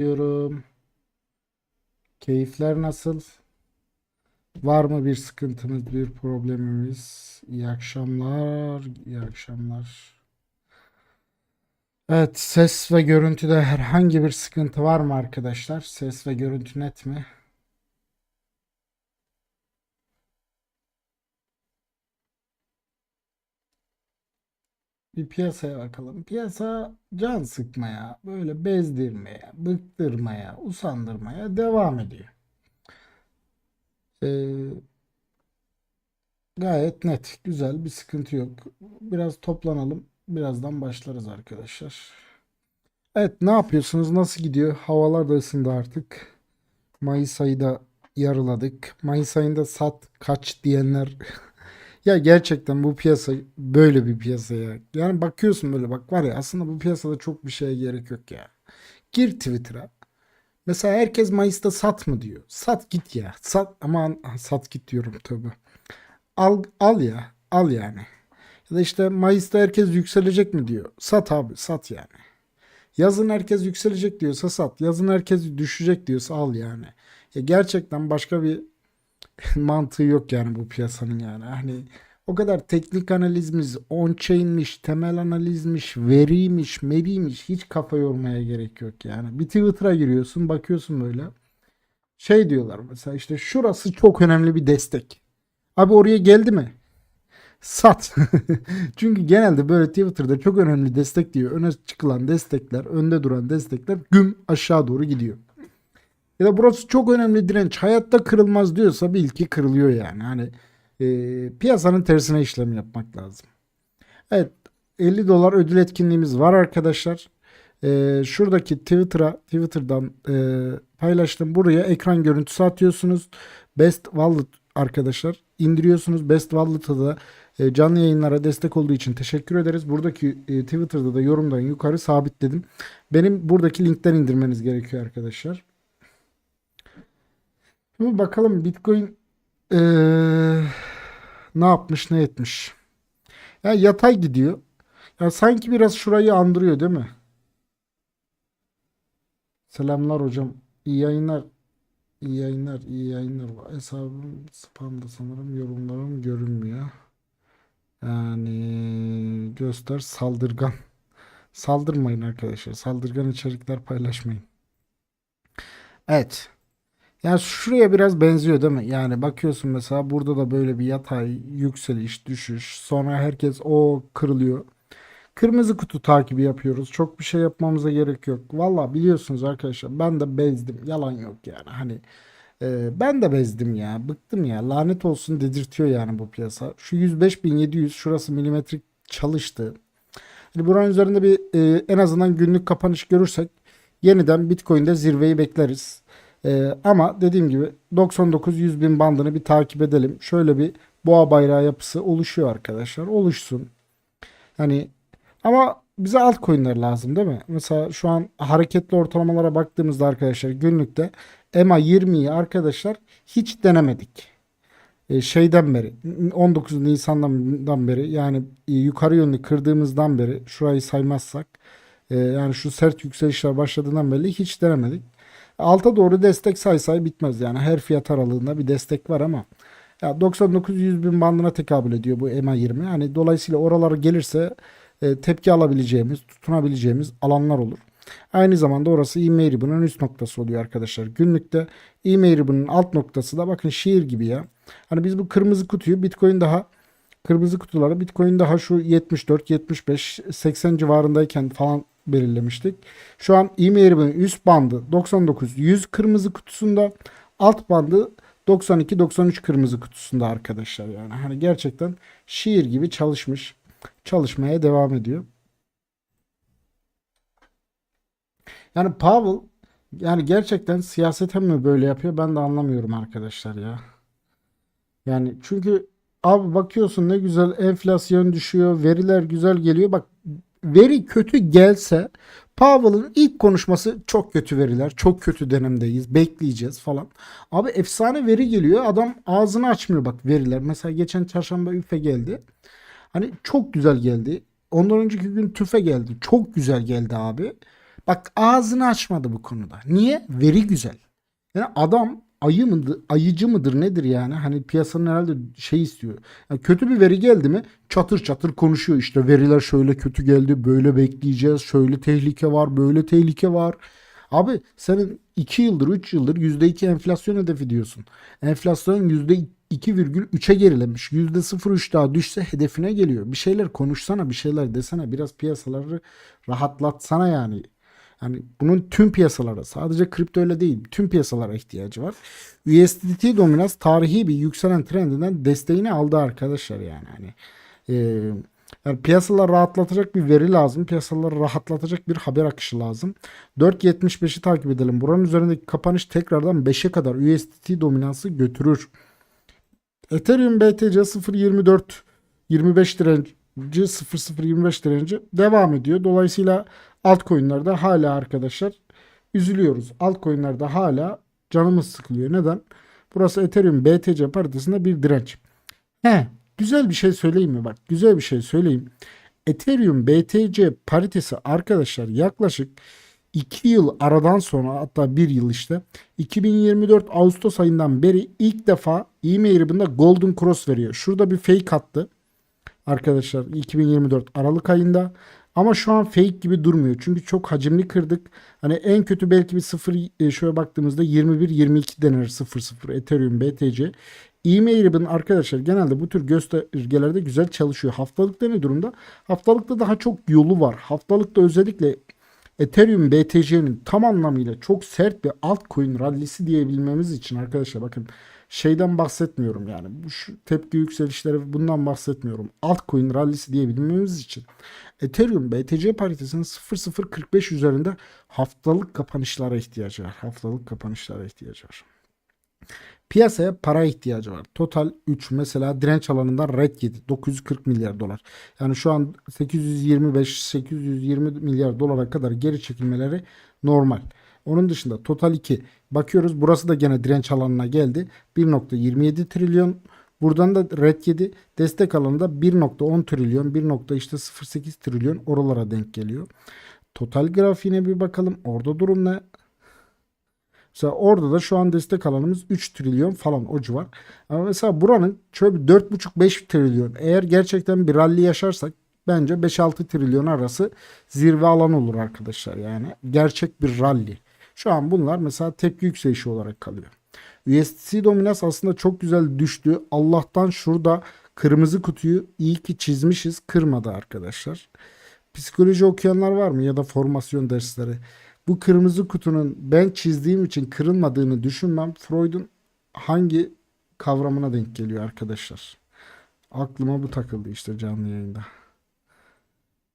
diyorum. Keyifler nasıl? Var mı bir sıkıntımız, bir problemimiz? İyi akşamlar, iyi akşamlar. Evet, ses ve görüntüde herhangi bir sıkıntı var mı arkadaşlar? Ses ve görüntü net mi? Bir piyasaya bakalım. Piyasa can sıkmaya, böyle bezdirmeye, bıktırmaya, usandırmaya devam ediyor. Ee, gayet net, güzel, bir sıkıntı yok. Biraz toplanalım. Birazdan başlarız arkadaşlar. Evet, ne yapıyorsunuz? Nasıl gidiyor? Havalar da ısındı artık. Mayıs ayı da yarıladık. Mayıs ayında sat kaç diyenler Ya gerçekten bu piyasa böyle bir piyasa ya. Yani bakıyorsun böyle bak var ya aslında bu piyasada çok bir şeye gerek yok ya. Gir Twitter'a. Mesela herkes Mayıs'ta sat mı diyor. Sat git ya. Sat aman sat git diyorum tabii. Al al ya. Al yani. Ya da işte Mayıs'ta herkes yükselecek mi diyor. Sat abi sat yani. Yazın herkes yükselecek diyorsa sat. Yazın herkes düşecek diyorsa al yani. Ya gerçekten başka bir mantığı yok yani bu piyasanın yani. Hani o kadar teknik analizimiz, on-chain'miş, temel analizmiş, veriymiş, meriymiş hiç kafa yormaya gerek yok yani. Bir Twitter'a giriyorsun, bakıyorsun böyle. Şey diyorlar mesela işte şurası çok önemli bir destek. Abi oraya geldi mi? Sat. Çünkü genelde böyle Twitter'da çok önemli destek diyor. Öne çıkılan destekler, önde duran destekler güm aşağı doğru gidiyor. Ya da burası çok önemli direnç. Hayatta kırılmaz diyorsa bil ki kırılıyor yani. Hani e, piyasanın tersine işlem yapmak lazım. Evet 50 dolar ödül etkinliğimiz var arkadaşlar. E, şuradaki Twitter'a Twitter'dan e, paylaştım. Buraya ekran görüntüsü atıyorsunuz. Best Wallet arkadaşlar indiriyorsunuz. Best Wallet'a da e, canlı yayınlara destek olduğu için teşekkür ederiz. Buradaki e, Twitter'da da yorumdan yukarı sabitledim. Benim buradaki linkten indirmeniz gerekiyor arkadaşlar. Şimdi bakalım Bitcoin eee, ne yapmış ne etmiş. Ya yatay gidiyor. Ya sanki biraz şurayı andırıyor değil mi? Selamlar hocam. İyi yayınlar. İyi yayınlar. iyi yayınlar. Hesabım spamda sanırım yorumlarım görünmüyor. Yani göster saldırgan. Saldırmayın arkadaşlar. Saldırgan içerikler paylaşmayın. Evet. Yani şuraya biraz benziyor değil mi? Yani bakıyorsun mesela burada da böyle bir yatay, yükseliş, düşüş. Sonra herkes o kırılıyor. Kırmızı kutu takibi yapıyoruz. Çok bir şey yapmamıza gerek yok. Valla biliyorsunuz arkadaşlar ben de bezdim. Yalan yok yani. Hani e, ben de bezdim ya. Bıktım ya. Lanet olsun dedirtiyor yani bu piyasa. Şu 105.700 şurası milimetrik çalıştı. Hani buranın üzerinde bir e, en azından günlük kapanış görürsek yeniden Bitcoin'de zirveyi bekleriz. Ee, ama dediğim gibi 99-100 bin bandını bir takip edelim. Şöyle bir boğa bayrağı yapısı oluşuyor arkadaşlar. Oluşsun. Hani ama bize altcoin'ler lazım değil mi? Mesela şu an hareketli ortalamalara baktığımızda arkadaşlar günlükte EMA 20'yi arkadaşlar hiç denemedik. Ee, şeyden beri 19 Nisan'dan beri yani e, yukarı yönlü kırdığımızdan beri şurayı saymazsak e, yani şu sert yükselişler başladığından beri hiç denemedik. Alta doğru destek say say bitmez yani her fiyat aralığında bir destek var ama ya 99-100 bin bandına tekabül ediyor bu EMA 20. Yani dolayısıyla oralara gelirse e, tepki alabileceğimiz, tutunabileceğimiz alanlar olur. Aynı zamanda orası e-mail ribbon'un üst noktası oluyor arkadaşlar. Günlükte e-mail ribbon'un alt noktası da bakın şiir gibi ya. Hani biz bu kırmızı kutuyu Bitcoin daha kırmızı kutuları Bitcoin daha şu 74, 75, 80 civarındayken falan belirlemiştik. Şu an e-mail'imin üst bandı 99 100 kırmızı kutusunda alt bandı 92 93 kırmızı kutusunda arkadaşlar yani. Hani gerçekten şiir gibi çalışmış. Çalışmaya devam ediyor. Yani Powell yani gerçekten siyaseten mi böyle yapıyor ben de anlamıyorum arkadaşlar ya. Yani çünkü abi bakıyorsun ne güzel enflasyon düşüyor, veriler güzel geliyor. Bak veri kötü gelse Powell'ın ilk konuşması çok kötü veriler. Çok kötü dönemdeyiz. Bekleyeceğiz falan. Abi efsane veri geliyor. Adam ağzını açmıyor bak veriler. Mesela geçen çarşamba üfe geldi. Hani çok güzel geldi. Ondan önceki gün tüfe geldi. Çok güzel geldi abi. Bak ağzını açmadı bu konuda. Niye? Veri güzel. Yani adam ayı mıdır, ayıcı mıdır nedir yani? Hani piyasanın herhalde şey istiyor. Yani kötü bir veri geldi mi çatır çatır konuşuyor. İşte veriler şöyle kötü geldi, böyle bekleyeceğiz, şöyle tehlike var, böyle tehlike var. Abi senin 2 yıldır 3 yıldır %2 enflasyon hedefi diyorsun. Enflasyon %2,3'e gerilemiş. %0,3 daha düşse hedefine geliyor. Bir şeyler konuşsana bir şeyler desene biraz piyasaları rahatlatsana yani. Yani bunun tüm piyasalara sadece kripto öyle değil tüm piyasalara ihtiyacı var. USDT dominans tarihi bir yükselen trendinden desteğini aldı arkadaşlar yani. Hani e, yani piyasaları rahatlatacak bir veri lazım. Piyasaları rahatlatacak bir haber akışı lazım. 4.75'i takip edelim. Buranın üzerindeki kapanış tekrardan 5'e kadar USDT dominansı götürür. Ethereum BTC 0.24 25 direnci 0.025 direnci devam ediyor. Dolayısıyla altcoin'lerde hala arkadaşlar üzülüyoruz. Altcoin'lerde hala canımız sıkılıyor. Neden? Burası Ethereum BTC paritesinde bir direnç. He, güzel bir şey söyleyeyim mi? Bak güzel bir şey söyleyeyim. Ethereum BTC paritesi arkadaşlar yaklaşık 2 yıl aradan sonra hatta 1 yıl işte 2024 Ağustos ayından beri ilk defa e-mail ribbon'da Golden Cross veriyor. Şurada bir fake attı arkadaşlar 2024 Aralık ayında. Ama şu an fake gibi durmuyor. Çünkü çok hacimli kırdık. Hani en kötü belki bir sıfır e, şöyle baktığımızda 21-22 denir 00 Ethereum BTC. E-mail ribbon arkadaşlar genelde bu tür göstergelerde güzel çalışıyor. Haftalıkta ne durumda? Haftalıkta daha çok yolu var. Haftalıkta özellikle Ethereum BTC'nin tam anlamıyla çok sert bir altcoin rallisi diyebilmemiz için arkadaşlar bakın şeyden bahsetmiyorum yani. Bu şu tepki yükselişleri bundan bahsetmiyorum. Altcoin rallisi diyebilmemiz için Ethereum BTC paritesinin 0045 üzerinde haftalık kapanışlara ihtiyacı var. Haftalık kapanışlara ihtiyacı var. Piyasaya para ihtiyacı var. Total 3 mesela direnç alanından red yedi. 940 milyar dolar. Yani şu an 825-820 milyar dolara kadar geri çekilmeleri normal. Onun dışında total 2 bakıyoruz. Burası da gene direnç alanına geldi. 1.27 trilyon. Buradan da red 7 destek alanında 1.10 trilyon 1. işte 08 trilyon oralara denk geliyor. Total grafiğine bir bakalım. Orada durum ne? Mesela orada da şu an destek alanımız 3 trilyon falan o civar. Ama mesela buranın şöyle bir 4,5-5 trilyon. Eğer gerçekten bir rally yaşarsak bence 5-6 trilyon arası zirve alanı olur arkadaşlar. Yani gerçek bir rally. Şu an bunlar mesela tepki yükselişi olarak kalıyor. USDC dominans aslında çok güzel düştü. Allah'tan şurada kırmızı kutuyu iyi ki çizmişiz. Kırmadı arkadaşlar. Psikoloji okuyanlar var mı ya da formasyon dersleri? Bu kırmızı kutunun ben çizdiğim için kırılmadığını düşünmem Freud'un hangi kavramına denk geliyor arkadaşlar. Aklıma bu takıldı işte canlı yayında.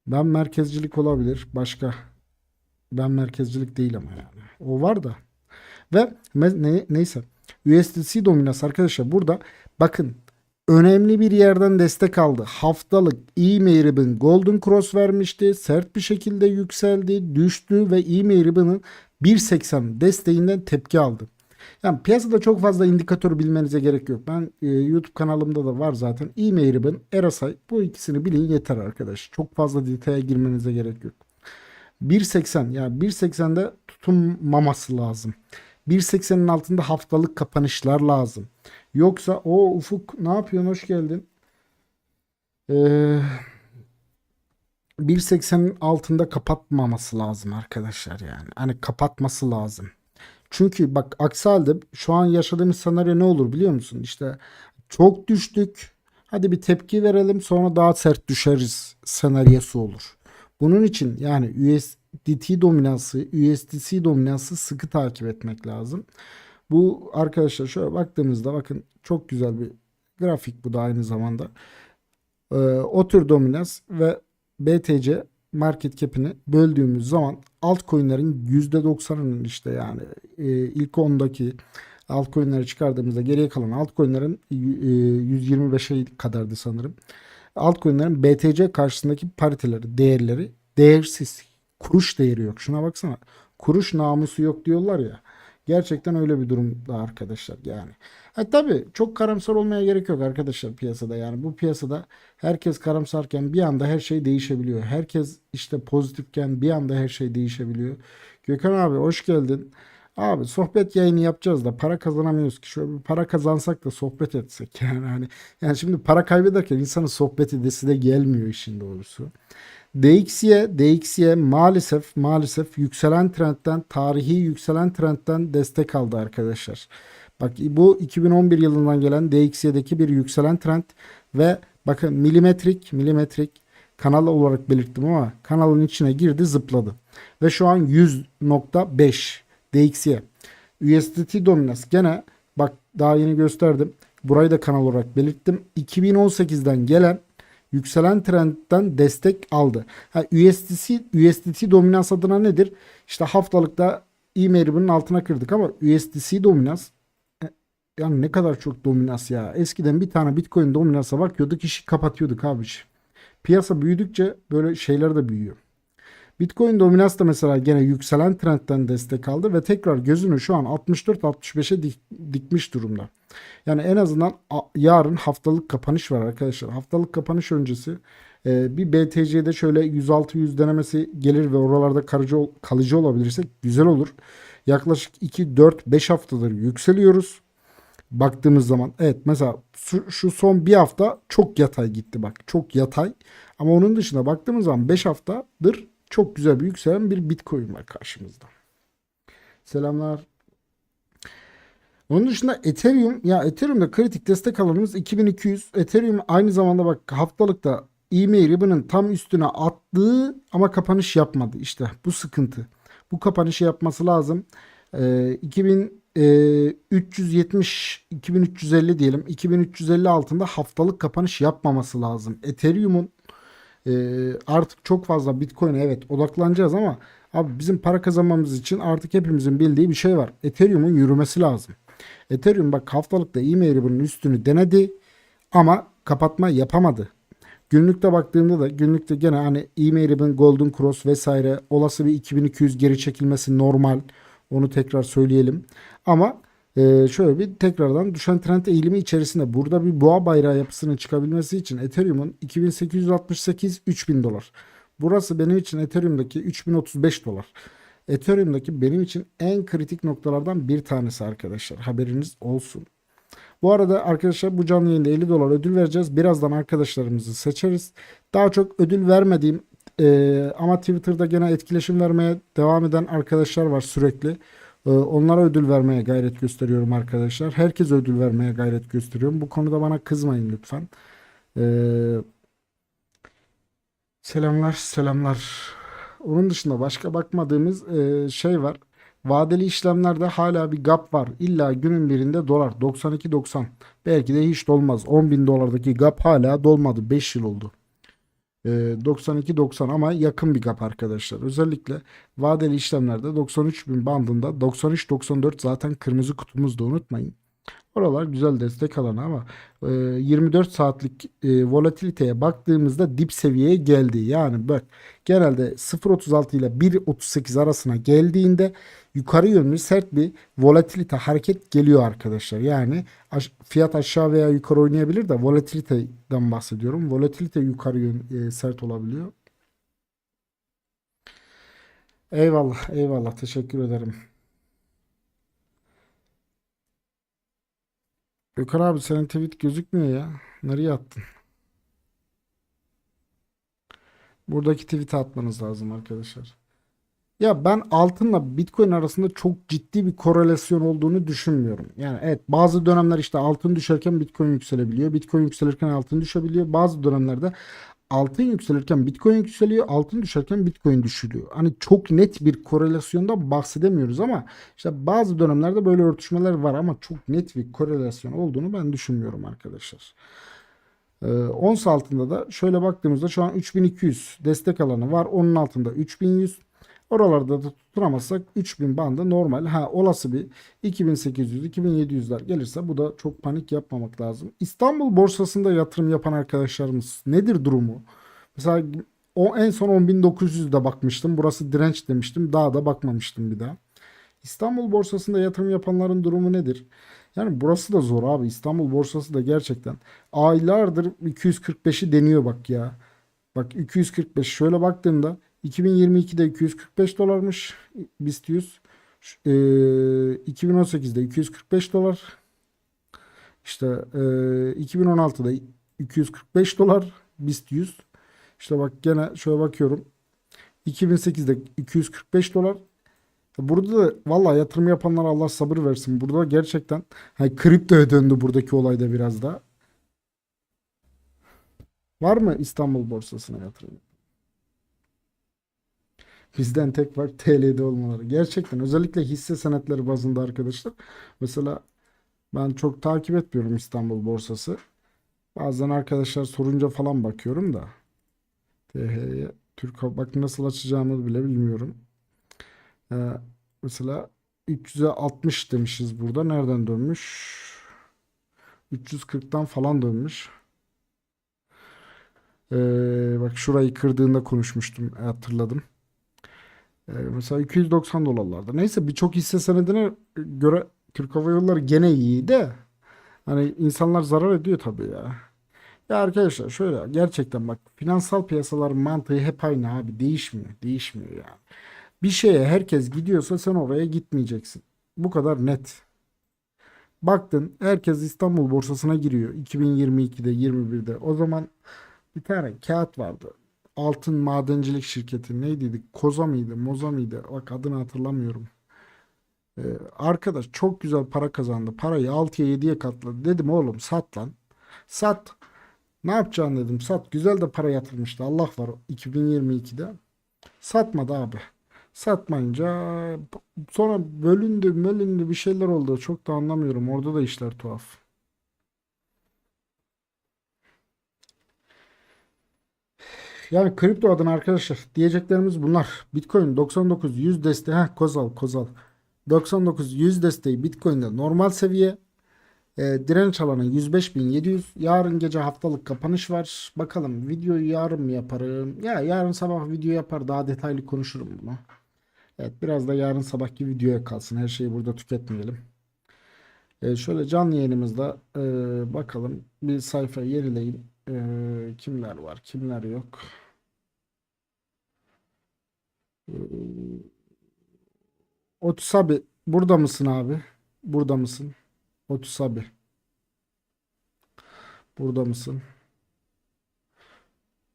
Ben merkezcilik olabilir. Başka ben merkezcilik değil ama yani. O var da. Ve ne, neyse. USDC dominans arkadaşlar burada bakın önemli bir yerden destek aldı. Haftalık e-mail ribbon golden cross vermişti. Sert bir şekilde yükseldi, düştü ve e-mail ribbon'ın 1.80 desteğinden tepki aldı. Yani piyasada çok fazla indikatör bilmenize gerek yok. Ben e, YouTube kanalımda da var zaten. E-mail ribbon, RSI bu ikisini bilin yeter arkadaş. Çok fazla detaya girmenize gerek yok. 1.80 yani 1.80'de tutunmaması lazım. 1.80'in altında haftalık kapanışlar lazım. Yoksa o Ufuk ne yapıyorsun hoş geldin. Ee, 1.80'in altında kapatmaması lazım arkadaşlar yani. Hani kapatması lazım. Çünkü bak aksi halde şu an yaşadığımız senaryo ne olur biliyor musun? İşte çok düştük. Hadi bir tepki verelim sonra daha sert düşeriz senaryosu olur. Bunun için yani USDT dominansı, USDC dominansı sıkı takip etmek lazım. Bu arkadaşlar şöyle baktığımızda bakın çok güzel bir grafik bu da aynı zamanda. Ee, o tür dominans ve BTC market cap'ini böldüğümüz zaman altcoin'lerin %90'ının işte yani e, ilk 10'daki altcoin'leri çıkardığımızda geriye kalan altcoin'lerin e, 125'e kadardı sanırım. Altcoin'lerin BTC karşısındaki pariteleri, değerleri değersiz. Kuruş değeri yok. Şuna baksana. Kuruş namusu yok diyorlar ya. Gerçekten öyle bir durumda arkadaşlar yani. Ha tabii çok karamsar olmaya gerek yok arkadaşlar piyasada yani. Bu piyasada herkes karamsarken bir anda her şey değişebiliyor. Herkes işte pozitifken bir anda her şey değişebiliyor. Gökhan abi hoş geldin. Abi sohbet yayını yapacağız da para kazanamıyoruz ki. Şöyle bir para kazansak da sohbet etsek yani hani yani şimdi para kaybederken insanın sohbet edesi de gelmiyor işin doğrusu. DXY, DXY maalesef maalesef yükselen trendten, tarihi yükselen trendten destek aldı arkadaşlar. Bak bu 2011 yılından gelen DXY'deki bir yükselen trend ve bakın milimetrik milimetrik kanal olarak belirttim ama kanalın içine girdi zıpladı. Ve şu an 100.5 DXY. USDT dominans gene bak daha yeni gösterdim. Burayı da kanal olarak belirttim. 2018'den gelen yükselen trendten destek aldı. Ha, USDT, USDT dominans adına nedir? İşte haftalıkta e-mail'in altına kırdık ama USDC dominans e, yani ne kadar çok dominans ya. Eskiden bir tane Bitcoin dominansa bakıyorduk işi kapatıyorduk abi. Piyasa büyüdükçe böyle şeyler de büyüyor. Bitcoin dominans da mesela gene yükselen trendten destek aldı ve tekrar gözünü şu an 64-65'e dik, dikmiş durumda. Yani en azından yarın haftalık kapanış var arkadaşlar. Haftalık kapanış öncesi e, bir BTC'de şöyle 106-100 denemesi gelir ve oralarda kalıcı, kalıcı olabilirsek güzel olur. Yaklaşık 2-4-5 haftadır yükseliyoruz. Baktığımız zaman evet mesela şu son bir hafta çok yatay gitti bak. Çok yatay. Ama onun dışında baktığımız zaman 5 haftadır çok güzel bir yükselen bir Bitcoin var karşımızda. Selamlar. Onun dışında Ethereum ya Ethereum'da kritik destek alanımız 2200. Ethereum aynı zamanda bak haftalıkta EMA ribbon'ın tam üstüne attığı ama kapanış yapmadı. İşte bu sıkıntı. Bu kapanışı yapması lazım. Ee, 2370 2350 diyelim. 2350 altında haftalık kapanış yapmaması lazım. Ethereum'un ee, artık çok fazla Bitcoin'e evet odaklanacağız ama abi bizim para kazanmamız için artık hepimizin bildiği bir şey var. Ethereum'un yürümesi lazım. Ethereum bak haftalıkta e-mail bunun üstünü denedi ama kapatma yapamadı. Günlükte baktığımda da günlükte gene hani ribbon, golden cross vesaire olası bir 2200 geri çekilmesi normal. Onu tekrar söyleyelim. Ama e, şöyle bir tekrardan düşen trend eğilimi içerisinde burada bir boğa bayrağı yapısının çıkabilmesi için Ethereum'un 2868 3000 dolar. Burası benim için Ethereum'daki 3035 dolar. Ethereum'daki benim için en kritik noktalardan bir tanesi arkadaşlar. Haberiniz olsun. Bu arada arkadaşlar bu canlı yayında 50 dolar ödül vereceğiz. Birazdan arkadaşlarımızı seçeriz. Daha çok ödül vermediğim e, ama Twitter'da gene etkileşim vermeye devam eden arkadaşlar var sürekli. E, onlara ödül vermeye gayret gösteriyorum arkadaşlar. Herkese ödül vermeye gayret gösteriyorum. Bu konuda bana kızmayın lütfen. E, selamlar selamlar. Onun dışında başka bakmadığımız e, şey var. Vadeli işlemlerde hala bir gap var. İlla günün birinde dolar 92.90. Belki de hiç dolmaz. 10 bin dolardaki gap hala dolmadı. 5 yıl oldu. E, 92.90 ama yakın bir gap arkadaşlar. Özellikle vadeli işlemlerde 93 bin bandında 93.94 zaten kırmızı kutumuzda unutmayın. Oralar güzel destek alanı ama e, 24 saatlik e, volatiliteye baktığımızda dip seviyeye geldi. Yani bak genelde 0.36 ile 1.38 arasına geldiğinde yukarı yönlü sert bir volatilite hareket geliyor arkadaşlar. Yani fiyat aşağı veya yukarı oynayabilir de volatiliteden bahsediyorum. Volatilite yukarı yön e, sert olabiliyor. Eyvallah, eyvallah. Teşekkür ederim. Gökhan abi senin tweet gözükmüyor ya. Nereye attın? Buradaki tweet'i atmanız lazım arkadaşlar. Ya ben altınla Bitcoin arasında çok ciddi bir korelasyon olduğunu düşünmüyorum. Yani evet bazı dönemler işte altın düşerken Bitcoin yükselebiliyor. Bitcoin yükselirken altın düşebiliyor. Bazı dönemlerde altın yükselirken Bitcoin yükseliyor. Altın düşerken Bitcoin düşülüyor. Hani çok net bir korelasyondan bahsedemiyoruz ama işte bazı dönemlerde böyle örtüşmeler var ama çok net bir korelasyon olduğunu ben düşünmüyorum arkadaşlar. Ee, ons altında da şöyle baktığımızda şu an 3200 destek alanı var. Onun altında 3100. Oralarda da tutunamazsak 3000 bandı normal. Ha olası bir 2800 2700'ler gelirse bu da çok panik yapmamak lazım. İstanbul borsasında yatırım yapan arkadaşlarımız nedir durumu? Mesela o en son 10900'de bakmıştım. Burası direnç demiştim. Daha da bakmamıştım bir daha. İstanbul borsasında yatırım yapanların durumu nedir? Yani burası da zor abi. İstanbul borsası da gerçekten aylardır 245'i deniyor bak ya. Bak 245 şöyle baktığımda 2022'de 245 dolarmış BIST 100. Ş- eee, 2018'de 245 dolar. İşte eee 2016'da 245 dolar BIST 100. İşte bak gene şöyle bakıyorum. 2008'de 245 dolar. Burada da vallahi yatırım yapanlara Allah sabır versin. Burada gerçekten hani kriptoya döndü buradaki olayda biraz da. Var mı İstanbul borsasına yatırım? Bizden tek var TL'de olmaları. Gerçekten özellikle hisse senetleri bazında arkadaşlar. Mesela ben çok takip etmiyorum İstanbul borsası. Bazen arkadaşlar sorunca falan bakıyorum da. TH'ye Türk bak nasıl açacağımı bile bilmiyorum. Ee, mesela 300'e 60 demişiz burada. Nereden dönmüş? 340'tan falan dönmüş. Ee, bak şurayı kırdığında konuşmuştum. Hatırladım. Ee, mesela 290 dolarlarda. Neyse birçok hisse senedine göre Türk Hava Yolları gene iyi de hani insanlar zarar ediyor tabii ya. Ya arkadaşlar şöyle gerçekten bak finansal piyasaların mantığı hep aynı abi değişmiyor değişmiyor yani. Bir şeye herkes gidiyorsa sen oraya gitmeyeceksin. Bu kadar net. Baktın herkes İstanbul borsasına giriyor 2022'de 21'de. O zaman bir tane kağıt vardı. Altın madencilik şirketi neydi? Koza mıydı? Moza mıydı? Bak adını hatırlamıyorum. Ee, arkadaş çok güzel para kazandı. Parayı 6'ya 7'ye katladı. Dedim oğlum sat lan. Sat. Ne yapacaksın dedim. Sat. Güzel de para yatırmıştı. Allah var 2022'de. Satmadı abi. Satmayınca sonra bölündü bölündü bir şeyler oldu. Çok da anlamıyorum. Orada da işler tuhaf. Yani kripto adına arkadaşlar diyeceklerimiz bunlar. Bitcoin 99 100 desteği heh, Kozal Kozal 99 100 desteği Bitcoin'de normal seviye. E, direnç alanı 105.700. Yarın gece haftalık kapanış var. Bakalım videoyu yarın mı yaparım? Ya yarın sabah video yapar daha detaylı konuşurum bunu. Evet biraz da yarın sabahki videoya kalsın. Her şeyi burada tüketmeyelim. E, şöyle canlı yayınımızda e, bakalım bir sayfa yenileyim. E, kimler var kimler yok. E, Otusabi burada mısın abi? Burada mısın? Otusabi burada mısın?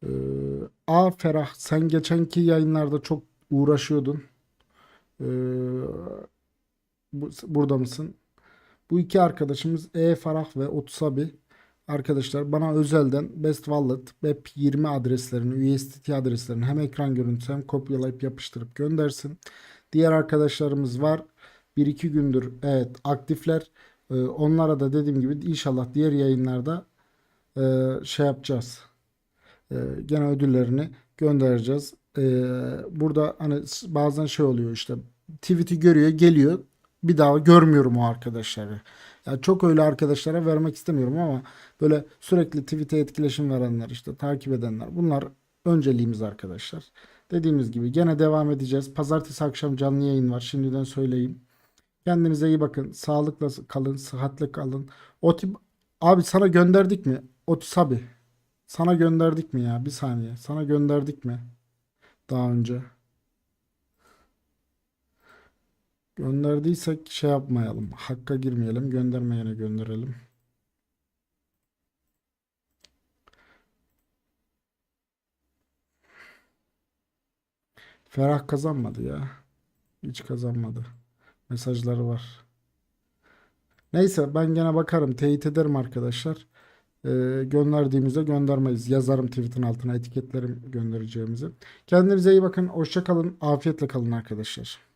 Ee, A Ferah sen geçenki yayınlarda çok uğraşıyordun. Ee, bu- burada mısın? Bu iki arkadaşımız E Farah ve Otusabi arkadaşlar bana özelden Best Wallet BEP20 adreslerini, USDT adreslerini hem ekran görüntüsü hem kopyalayıp yapıştırıp göndersin. Diğer arkadaşlarımız var. Bir iki gündür evet aktifler. Ee, onlara da dediğim gibi inşallah diğer yayınlarda e, şey yapacağız. Ee, gene ödüllerini göndereceğiz. Ee, burada hani bazen şey oluyor işte tweet'i görüyor geliyor bir daha görmüyorum o arkadaşları. Ya çok öyle arkadaşlara vermek istemiyorum ama böyle sürekli tweet'e etkileşim verenler işte takip edenler bunlar önceliğimiz arkadaşlar. Dediğimiz gibi gene devam edeceğiz. Pazartesi akşam canlı yayın var. Şimdiden söyleyeyim. Kendinize iyi bakın. Sağlıkla kalın, sıhhatle kalın. O tip abi sana gönderdik mi? Otis abi. Sana gönderdik mi ya? Bir saniye. Sana gönderdik mi? Daha önce. Gönderdiysek şey yapmayalım. Hakka girmeyelim. Göndermeyene gönderelim. Ferah kazanmadı ya. Hiç kazanmadı. Mesajları var. Neyse ben gene bakarım. Teyit ederim arkadaşlar. Ee, gönderdiğimizde göndermeyiz. Yazarım tweet'in altına etiketlerim göndereceğimizi. Kendinize iyi bakın. Hoşça kalın. Afiyetle kalın arkadaşlar.